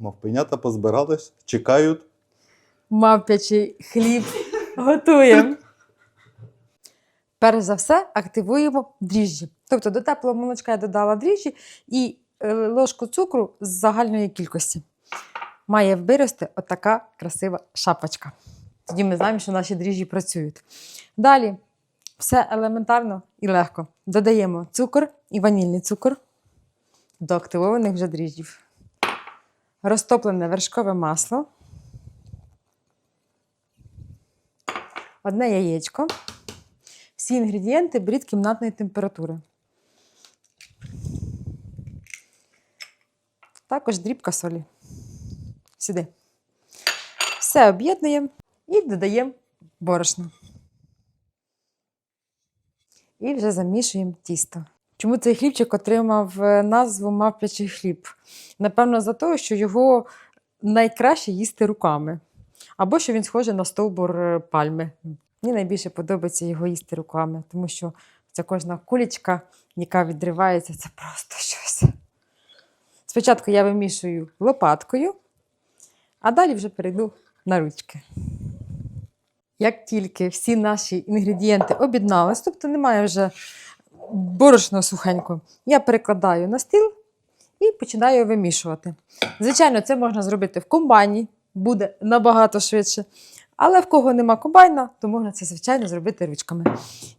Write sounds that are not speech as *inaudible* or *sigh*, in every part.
Мавпенята позбирались, чекають. Мавпячий хліб готуємо. Перш за все, активуємо дріжджі. Тобто до теплого молочка я додала дріжджі і е, ложку цукру з загальної кількості. Має вирости отака красива шапочка. Тоді ми знаємо, що наші дріжджі працюють. Далі все елементарно і легко. Додаємо цукор і ванільний цукор до активованих вже дріжджів. Розтоплене вершкове масло. одне яєчко. Всі інгредієнти беріть кімнатної температури. Також дрібка солі. Сюди. Все об'єднуємо і додаємо борошно. І вже замішуємо тісто. Чому цей хлібчик отримав е, назву мавпячий хліб? Напевно, за те, що його найкраще їсти руками. Або що він схожий на стовбур е, пальми. Мені найбільше подобається його їсти руками, тому що ця кожна кулічка, яка відривається, це просто щось. Спочатку я вимішую лопаткою, а далі вже перейду на ручки. Як тільки всі наші інгредієнти об'єднались, тобто немає вже борошно сухенько, я перекладаю на стіл і починаю вимішувати. Звичайно, це можна зробити в комбайні, буде набагато швидше. Але в кого нема комбайна, то можна це, звичайно, зробити ручками.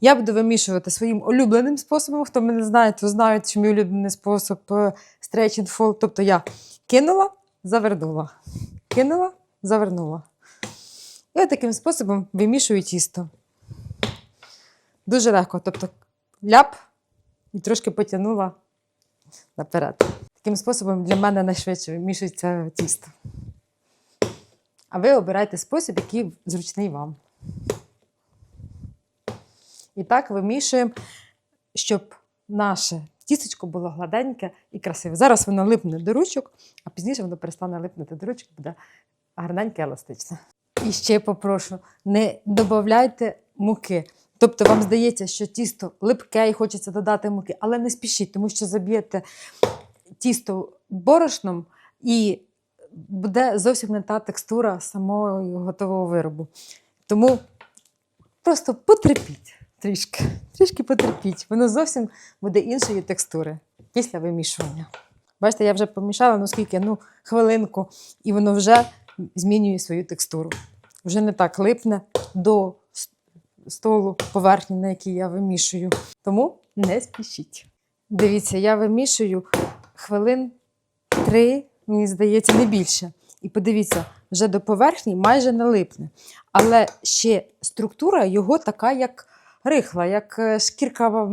Я буду вимішувати своїм улюбленим способом. Хто мене знає, то знають, що мій улюблений спосіб е, stretch and fold. Тобто я кинула, завернула, кинула, завернула. І от таким способом вимішую тісто. Дуже легко. Тобто ляп і трошки потягнула наперед. Таким способом для мене найшвидше вимішується тісто. А ви обирайте спосіб, який зручний вам. І так вимішуємо, щоб наше тістечко було гладеньке і красиве. Зараз воно липне до ручок, а пізніше воно перестане липнути до ручок, буде гарненьке, еластичне. І ще попрошу: не додавайте муки. Тобто вам здається, що тісто липке і хочеться додати муки, але не спішіть, тому що заб'єте тісто борошном і буде зовсім не та текстура самого готового виробу. Тому просто потерпіть трішки, трішки потерпіть. Воно зовсім буде іншої текстури після вимішування. Бачите, я вже помішала, ну скільки, ну, хвилинку, і воно вже змінює свою текстуру. Вже не так липне до столу поверхні, на якій я вимішую. Тому не спішіть. Дивіться, я вимішую хвилин три, мені здається, не більше. І подивіться, вже до поверхні майже не липне. Але ще структура його така, як рихла, як е, шкірка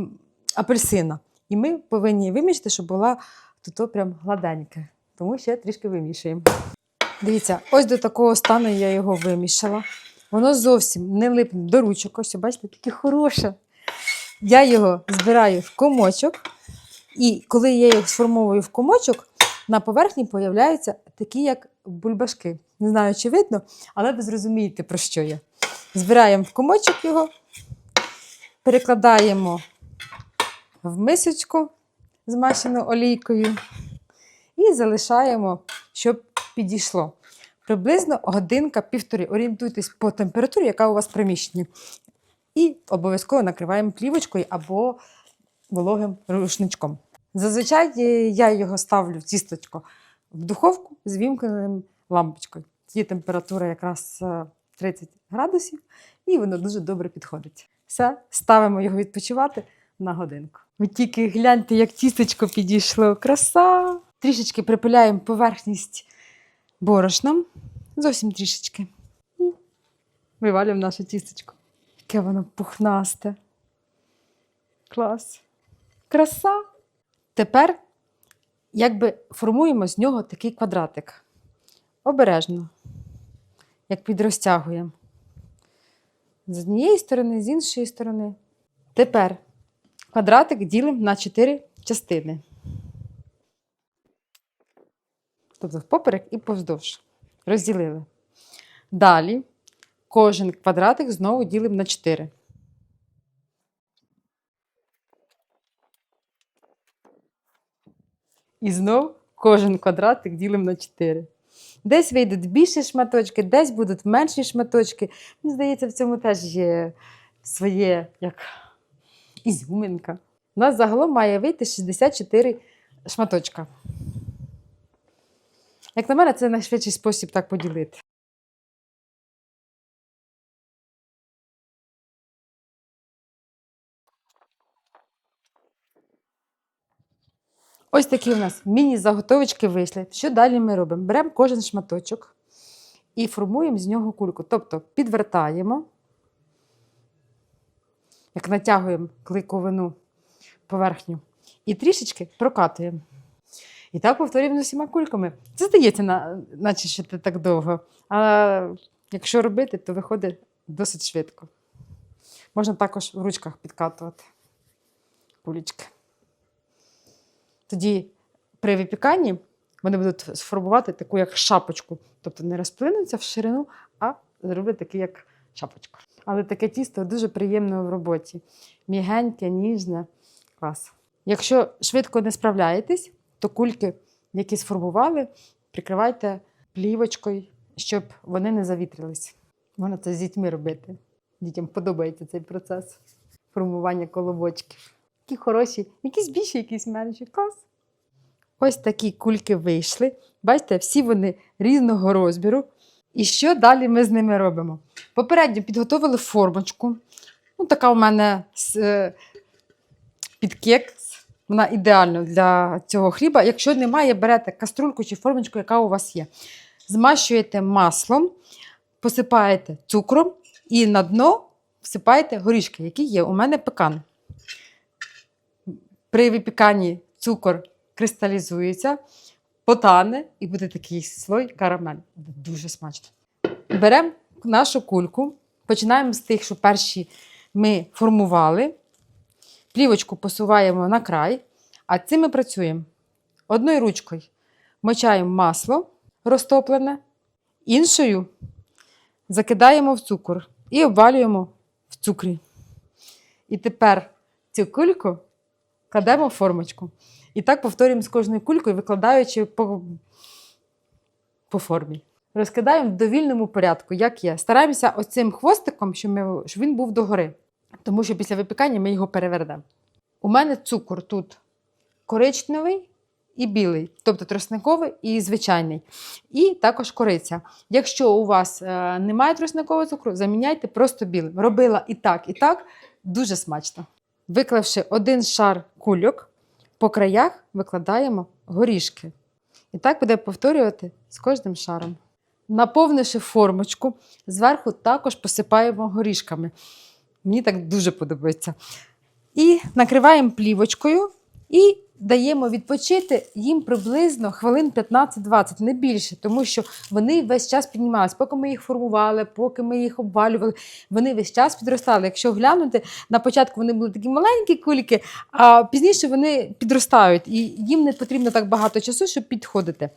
апельсина. І ми повинні вимішати, щоб була тут прям гладенька. Тому ще трішки вимішуємо. Дивіться, ось до такого стану я його вимішала. Воно зовсім не липне до ручок. Ось, бачите, таке хороше. Я його збираю в комочок, і коли я його сформовую в комочок, на поверхні появляються такі, як бульбашки. Не знаю, чи видно, але ви зрозумієте, про що я. Збираємо в комочок його, перекладаємо в мисочку змащену олійкою і залишаємо, щоб підійшло. Приблизно годинка-півтори. Орієнтуйтесь по температурі, яка у вас в приміщенні. І обов'язково накриваємо плівочкою або вологим рушничком. Зазвичай е, я його ставлю в тісточко в духовку з вімкненим лампочкою. Тоді температура якраз е, 30 градусів, і воно дуже добре підходить. Все, ставимо його відпочивати на годинку. Ви тільки гляньте, як тістечко підійшло. Краса! Трішечки припиляємо поверхність борошном. Зовсім трішечки. І вивалюємо наше тістечко. Яке воно пухнасте. Клас. Краса. Тепер якби формуємо з нього такий квадратик. Обережно, як підрозтягуємо. З однієї сторони, з іншої сторони. Тепер квадратик ділимо на 4 частини. Тобто впоперек і повздовж. Розділили. Далі кожен квадратик знову ділимо на 4. І знов кожен квадратик ділимо на 4. Десь вийдуть більші шматочки, десь будуть менші шматочки. Мені здається, в цьому теж є своє як ізюминка. У нас загалом має вийти 64 шматочка. Як на мене, це найшвидший спосіб так поділити. Ось такі у нас міні-заготовочки вийшли. Що далі ми робимо? Беремо кожен шматочок і формуємо з нього кульку. Тобто підвертаємо, як натягуємо клейковину поверхню, і трішечки прокатуємо. І так повторюємо з усіма кульками. Це здається, на- наче що це так довго. А якщо робити, то виходить досить швидко. Можна також в ручках підкатувати кулечки. Тоді при випіканні вони будуть сформувати таку як шапочку. Тобто не розплинуться в ширину, а зроблять таку як шапочку. Але таке тісто дуже приємне в роботі. Мігеньке, ніжне. Клас. Якщо швидко не справляєтесь, то кульки, які сформували, прикривайте плівочкою, щоб вони не завітрились. Можна це з дітьми робити. Дітям подобається цей процес формування колобочків. Які хороші, якісь більші, якісь менші. Клас. Ось такі кульки вийшли. Бачите, всі вони різного розміру. І що далі ми з ними робимо? Попередньо підготовили формочку. Ну, така у мене з, е, під кекс. Вона ідеальна для цього хліба. Якщо немає, берете каструльку чи формочку, яка у вас є. Змащуєте маслом, посипаєте цукром і на дно всипаєте горішки, які є. У мене пекан. При випіканні цукор кристалізується, потане і буде такий слой карамель. Дуже смачно. Беремо нашу кульку, починаємо з тих, що перші ми формували. Плівочку посуваємо на край, а цим ми працюємо одною ручкою. Мочаємо масло розтоплене, іншою закидаємо в цукор і обвалюємо в цукрі. І тепер цю кульку кладемо в формочку. І так повторюємо з кожною кулькою, викладаючи по, по формі. Розкидаємо в довільному порядку, як є. Стараємося оцим хвостиком, щоб, він був догори. Тому що після випікання ми його перевернемо. У мене цукор тут коричневий і білий, тобто тросниковий і звичайний. І також кориця. Якщо у вас е, немає тросникового цукру, заміняйте просто білим. Робила і так, і так. Дуже смачно. Виклавши один шар кульок, по краях викладаємо горішки. І так буде повторювати з кожним шаром. Наповнивши формочку, зверху також посипаємо горішками. Мені так дуже подобається. І накриваємо плівочкою і даємо відпочити їм приблизно хвилин 15-20, не більше, тому що вони весь час піднімалися. Поки ми їх формували, поки ми їх обвалювали, вони весь час підростали. Якщо глянути, на початку вони були такі маленькі кульки, а пізніше вони підростають, і їм не потрібно так багато часу, щоб підходити.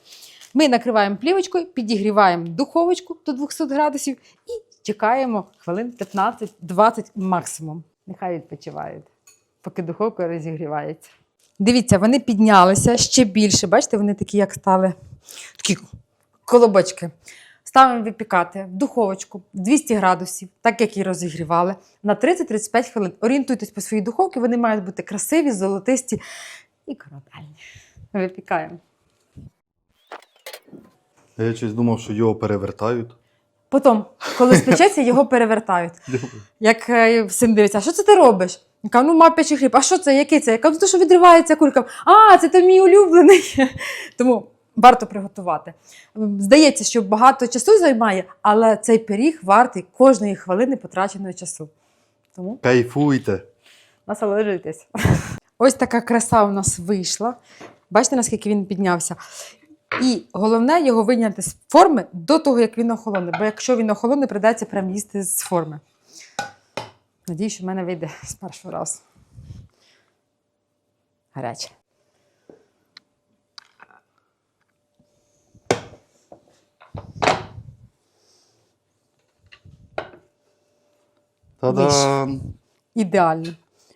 Ми накриваємо плівочкою, підігріваємо духовочку до 200 градусів і чекаємо хвилин 15-20 максимум. Нехай відпочивають, поки духовка розігрівається. Дивіться, вони піднялися ще більше. Бачите, вони такі, як стали такі колобочки. Ставимо випікати в духовочку 200 градусів, так як і розігрівали, на 30-35 хвилин. Орієнтуйтесь по своїй духовці, вони мають бути красиві, золотисті і корабельні. Випікаємо. Я щось думав, що його перевертають. Потім, коли спечеться, його перевертають. *laughs* Як е, син дивиться, а що це ти робиш? Я кажу, ну мапячий хліб, а що це? Який це? Я кажу, то, що відривається кулька. А, це то мій улюблений. *laughs* Тому варто приготувати. Здається, що багато часу займає, але цей пиріг вартий кожної хвилини потраченого часу. Тому Кайфуйте. насолоджуйтесь. Ось така краса у нас вийшла. Бачите, наскільки він піднявся. І головне його вийняти з форми до того, як він охолоне. Бо якщо він охолоне, придеться прям їсти з форми. Надіюсь, що в мене вийде з першого разу. Гаряче. Та-дам! Ідеально.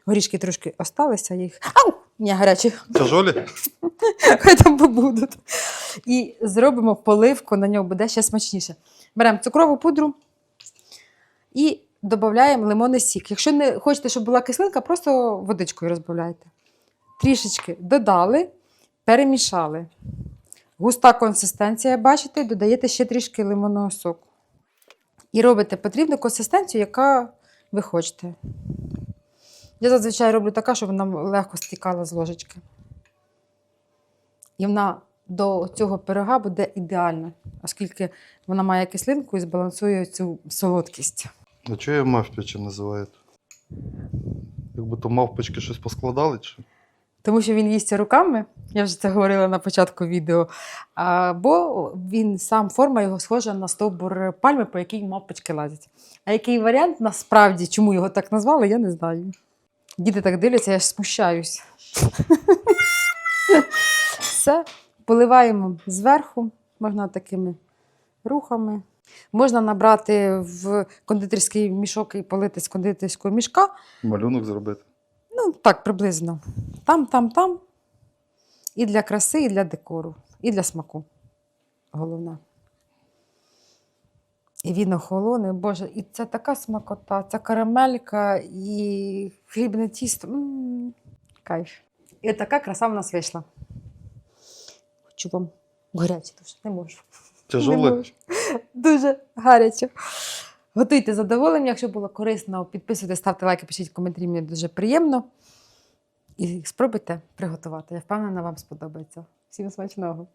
Горішки трошки осталися, я їх. Ау! Ні, гарячі. Тяжолі? Хай там побудуть. І зробимо поливку, на нього буде ще смачніше. Беремо цукрову пудру і додаємо лимонний сік. Якщо не хочете, щоб була кислинка, просто водичкою розбавляйте. Трішечки додали, перемішали. Густа консистенція, бачите, додаєте ще трішки лимонного соку. І робите потрібну консистенцію, яка ви хочете. Я зазвичай роблю така, щоб вона легко стікала з ложечки. І вона до цього пирога буде ідеальна, оскільки вона має кислинку і збалансує цю солодкість. А чого я мавпіча називають? Якби то мавпочки щось поскладали, чи? Тому що він їсть руками, я вже це говорила на початку відео. Бо він сам форма його схожа на стовбур пальми, по якій мавпочки лазять. А який варіант насправді, чому його так назвали, я не знаю. Діти так дивляться, я ж смущаюсь. Все, поливаємо зверху, можна такими рухами. Можна набрати в кондитерський мішок і полити з кондитерського мішка. Малюнок зробити. Ну, так, приблизно. Там, там, там. І для краси, і для декору, і для смаку. Головне. І він охолоне, Боже, і це така смакота, ця карамелька і хлібне тісто. М, Кайф. І така краса в нас вийшла. Хочу вам гаряче дуже, не можу. Не можу. Дуже гаряче. Готуйте з задоволенням. Якщо було корисно, підписуйтесь, ставте лайки, пишіть коментарі, мені дуже приємно. І спробуйте приготувати. Я впевнена, вам сподобається. Всім смачного!